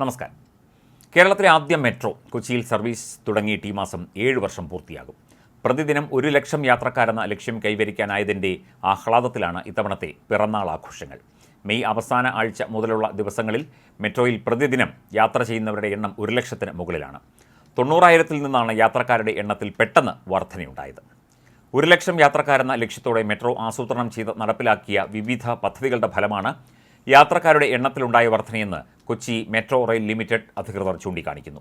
നമസ്കാരം. കേരളത്തിലെ ആദ്യ മെട്രോ കൊച്ചിയിൽ സർവീസ് തുടങ്ങിയിട്ട് ഈ മാസം ഏഴ് വർഷം പൂർത്തിയാകും. പ്രതിദിനം ഒരു ലക്ഷം യാത്രക്കാരെന്ന ലക്ഷ്യം കൈവരിക്കാനായതിന്റെ ആഹ്ലാദത്തിലാണ് ഇത്തവണത്തെ പിറന്നാൾ ആഘോഷങ്ങൾ. മെയ് അവസാന ആഴ്ച മുതലുള്ള ദിവസങ്ങളിൽ മെട്രോയിൽ പ്രതിദിനം യാത്ര ചെയ്യുന്നവരുടെ എണ്ണം ഒരു ലക്ഷത്തിന് മുകളിലാണ്. തൊണ്ണൂറായിരത്തിൽ നിന്നാണ് യാത്രക്കാരുടെ എണ്ണത്തിൽ പെട്ടെന്ന് വർധനയുണ്ടായത്. ഒരു ലക്ഷം യാത്രക്കാരെന്ന ലക്ഷ്യത്തോടെ മെട്രോ ആസൂത്രണം ചെയ്ത് നടപ്പിലാക്കിയ വിവിധ പദ്ധതികളുടെ ഫലമാണ് യാത്രക്കാരുടെ എണ്ണത്തിലുണ്ടായ വർധനയെന്ന് കൊച്ചി മെട്രോ റെയിൽ ലിമിറ്റഡ് അധികൃതർ ചൂണ്ടിക്കാണിക്കുന്നു.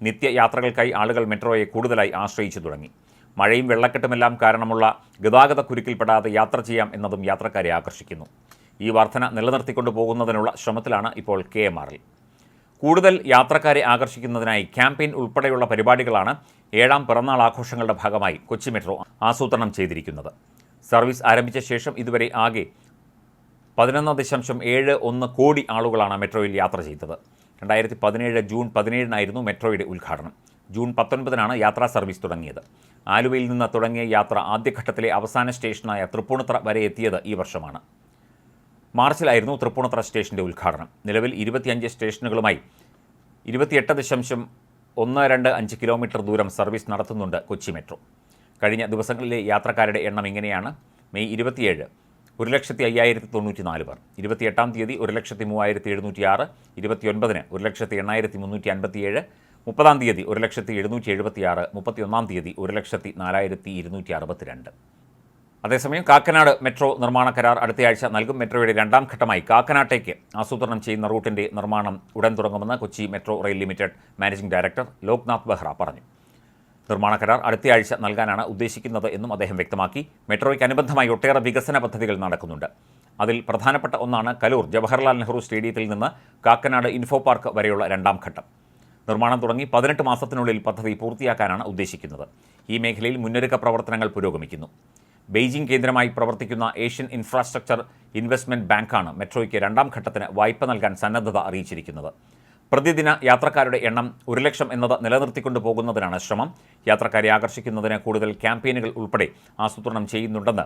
നിത്യയാത്രകൾക്കായി ആളുകൾ മെട്രോയെ കൂടുതലായി ആശ്രയിച്ചു തുടങ്ങി. മഴയും വെള്ളക്കെട്ടുമെല്ലാം കാരണമുള്ള ഗതാഗത കുരുക്കിൽപ്പെടാതെ യാത്ര ചെയ്യാം എന്നതും യാത്രക്കാരെ ആകർഷിക്കുന്നു. ഈ വർധന നിലനിർത്തിക്കൊണ്ടു പോകുന്നതിനുള്ള ശ്രമത്തിലാണ് ഇപ്പോൾ കെ എം ആറിൽ കൂടുതൽ യാത്രക്കാരെ ആകർഷിക്കുന്നതിനായി ക്യാമ്പയിൻ ഉൾപ്പെടെയുള്ള പരിപാടികളാണ് ഏഴാം പിറന്നാൾ ആഘോഷങ്ങളുടെ ഭാഗമായി കൊച്ചി മെട്രോ ആസൂത്രണം ചെയ്തിരിക്കുന്നത്. സർവീസ് ആരംഭിച്ച ശേഷം ഇതുവരെ ആകെ പതിനൊന്ന് ദശാംശം ഏഴ് ഒന്ന് കോടി ആളുകളാണ് മെട്രോയിൽ യാത്ര ചെയ്തത്. രണ്ടായിരത്തി പതിനേഴ് ജൂൺ പതിനേഴിനായിരുന്നു മെട്രോയുടെ ഉദ്ഘാടനം. ജൂൺ പത്തൊൻപതിനാണ് യാത്രാ സർവീസ് തുടങ്ങിയത്. ആലുവയിൽ നിന്ന് തുടങ്ങിയ യാത്ര ആദ്യഘട്ടത്തിലെ അവസാന സ്റ്റേഷനായ തൃപ്പൂണിത്തറ വരെ എത്തിയത് ഈ വർഷമാണ്. മാർച്ചിലായിരുന്നു തൃപ്പൂണിത്തറ സ്റ്റേഷന്റെ ഉദ്ഘാടനം. നിലവിൽ ഇരുപത്തിയഞ്ച് സ്റ്റേഷനുകളുമായി ഇരുപത്തിയെട്ട് ദശാംശം ഒന്ന് രണ്ട് അഞ്ച് കിലോമീറ്റർ ദൂരം സർവീസ് നടത്തുന്നുണ്ട് കൊച്ചി മെട്രോ. കഴിഞ്ഞ ദിവസങ്ങളിലെ യാത്രക്കാരുടെ എണ്ണം ഇങ്ങനെയാണ്. മെയ് ഇരുപത്തിയേഴ് ഒരു ലക്ഷത്തി അയ്യായിരത്തി തൊണ്ണൂറ്റി നാല് പേർ. ഇരുപത്തിയെട്ടാം തീയതി ഒരു ലക്ഷത്തി മൂവായിരത്തി എഴുന്നൂറ്റി ആറ് ഇരുപത്തിയൊൻപതിന് ഒരു ലക്ഷത്തി എണ്ണായിരത്തി മുന്നൂറ്റി അൻപത്തിയേഴ് മുപ്പതാം തീയതി ഒരു ലക്ഷത്തി എഴുന്നൂറ്റി എഴുപത്തിയാറ് മുപ്പത്തിയൊന്നാം തീയതി ഒരു ലക്ഷത്തി നാലായിരത്തി ഇരുന്നൂറ്റി അറുപത്തിരണ്ട്. അതേസമയം കാക്കനാട് മെട്രോ നിർമ്മാണ കരാർ അടുത്തയാഴ്ച നൽകും. മെട്രോയുടെ രണ്ടാം ഘട്ടമായി കാക്കനാട്ടേക്ക് ആസൂത്രണം ചെയ്യുന്ന റൂട്ടിന്റെ നിർമ്മാണം ഉടൻ തുടങ്ങുമെന്ന് Kochi metro rail limited managing director Loknath Behera പറഞ്ഞു. നിർമ്മാണ കരാർ അടുത്തയാഴ്ച നൽകാനാണ് ഉദ്ദേശിക്കുന്നത് എന്നും അദ്ദേഹം വ്യക്തമാക്കി. മെട്രോയ്ക്ക് അനുബന്ധമായി ഒട്ടേറെ വികസന പദ്ധതികൾ നടക്കുന്നുണ്ട്. അതിൽ പ്രധാനപ്പെട്ട ഒന്നാണ് കലൂർ ജവഹർലാൽ നെഹ്റു സ്റ്റേഡിയത്തിൽ നിന്ന് കാക്കനാട് ഇൻഫോ പാർക്ക് വരെയുള്ള രണ്ടാം ഘട്ടം. നിർമ്മാണം തുടങ്ങി പതിനെട്ട് മാസത്തിനുള്ളിൽ പദ്ധതി പൂർത്തിയാക്കാനാണ് ഉദ്ദേശിക്കുന്നത്. ഈ മേഖലയിൽ മുന്നൊരുക്ക പ്രവർത്തനങ്ങൾ പുരോഗമിക്കുന്നു. ബെയ്ജിംഗ് കേന്ദ്രമായി പ്രവർത്തിക്കുന്ന ഏഷ്യൻ ഇൻഫ്രാസ്ട്രക്ചർ ഇൻവെസ്റ്റ്മെന്റ് ബാങ്കാണ് മെട്രോയ്ക്ക് രണ്ടാം ഘട്ടത്തിന് വായ്പ നൽകാൻ സന്നദ്ധത അറിയിച്ചിരിക്കുന്നത്. പ്രതിദിന യാത്രക്കാരുടെ എണ്ണം ഒരു ലക്ഷം എന്നത് നിലനിർത്തിക്കൊണ്ടു പോകുന്നതിനാണ് ശ്രമം. യാത്രക്കാരെ ആകർഷിക്കുന്നതിന് കൂടുതൽ ക്യാമ്പയിനുകൾ ഉൾപ്പെടെ ആസൂത്രണം ചെയ്യുന്നുണ്ടെന്ന്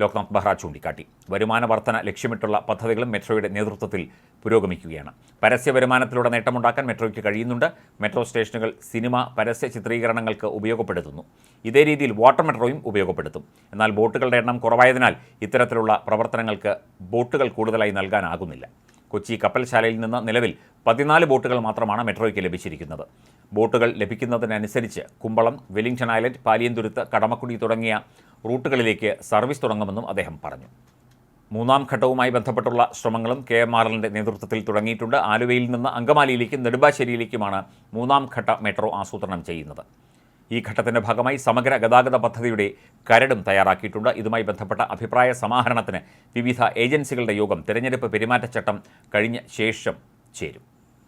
ലോക്നാഥ് ബെഹ്റ ചൂണ്ടിക്കാട്ടി. വരുമാന വർധന ലക്ഷ്യമിട്ടുള്ള പദ്ധതികളും മെട്രോയുടെ നേതൃത്വത്തിൽ പുരോഗമിക്കുകയാണ്. പരസ്യ വരുമാനത്തിലൂടെ നേട്ടമുണ്ടാക്കാൻ മെട്രോയ്ക്ക് കഴിയുന്നുണ്ട്. മെട്രോ സ്റ്റേഷനുകൾ സിനിമ പരസ്യ ചിത്രീകരണങ്ങൾക്ക് ഉപയോഗപ്പെടുത്തുന്നു. ഇതേ രീതിയിൽ വാട്ടർ മെട്രോയും ഉപയോഗപ്പെടുത്തും. എന്നാൽ ബോട്ടുകളുടെ എണ്ണം കുറവായതിനാൽ ഇത്തരത്തിലുള്ള പ്രവർത്തനങ്ങൾക്ക് ബോട്ടുകൾ കൂടുതലായി നൽകാനാകുന്നില്ല. കൊച്ചി കപ്പൽശാലയിൽ നിന്ന് നിലവിൽ പതിനാല് ബോട്ടുകൾ മാത്രമാണ് മെട്രോയ്ക്ക് ലഭിച്ചിരിക്കുന്നത്. ബോട്ടുകൾ ലഭിക്കുന്നതിനനുസരിച്ച് കുമ്പളം വെലിംഗ്ടൺ ഐലൻഡ് പാലിയന്തുരുത്ത് കടമക്കുടി തുടങ്ങിയ റൂട്ടുകളിലേക്ക് സർവീസ് തുടങ്ങുമെന്നും അദ്ദേഹം പറഞ്ഞു. മൂന്നാം ഘട്ടവുമായി ബന്ധപ്പെട്ടുള്ള ശ്രമങ്ങളും കെ എം ആർ എല്ലിന്റെ നേതൃത്വത്തിൽ തുടങ്ങിയിട്ടുണ്ട്. ആലുവയിൽ നിന്ന് അങ്കമാലിയിലേക്കും നെടുമ്പാശ്ശേരിയിലേക്കുമാണ് മൂന്നാം ഘട്ട മെട്രോ ആസൂത്രണം ചെയ്യുന്നത്. ഈ ഘട്ടത്തിന്റെ ഭാഗമായി സമഗ്ര ഗതാഗത പദ്ധതിയുടെ കരടും തയ്യാറാക്കിയിട്ടുണ്ട്. ഇതുമായി ബന്ധപ്പെട്ട അഭിപ്രായ സമാഹരണത്തിന് വിവിധ ഏജൻസികളുടെ യോഗം തിരഞ്ഞെടുപ്പ് പെരുമാറ്റച്ചട്ടം കഴിഞ്ഞ ശേഷം ചേരും.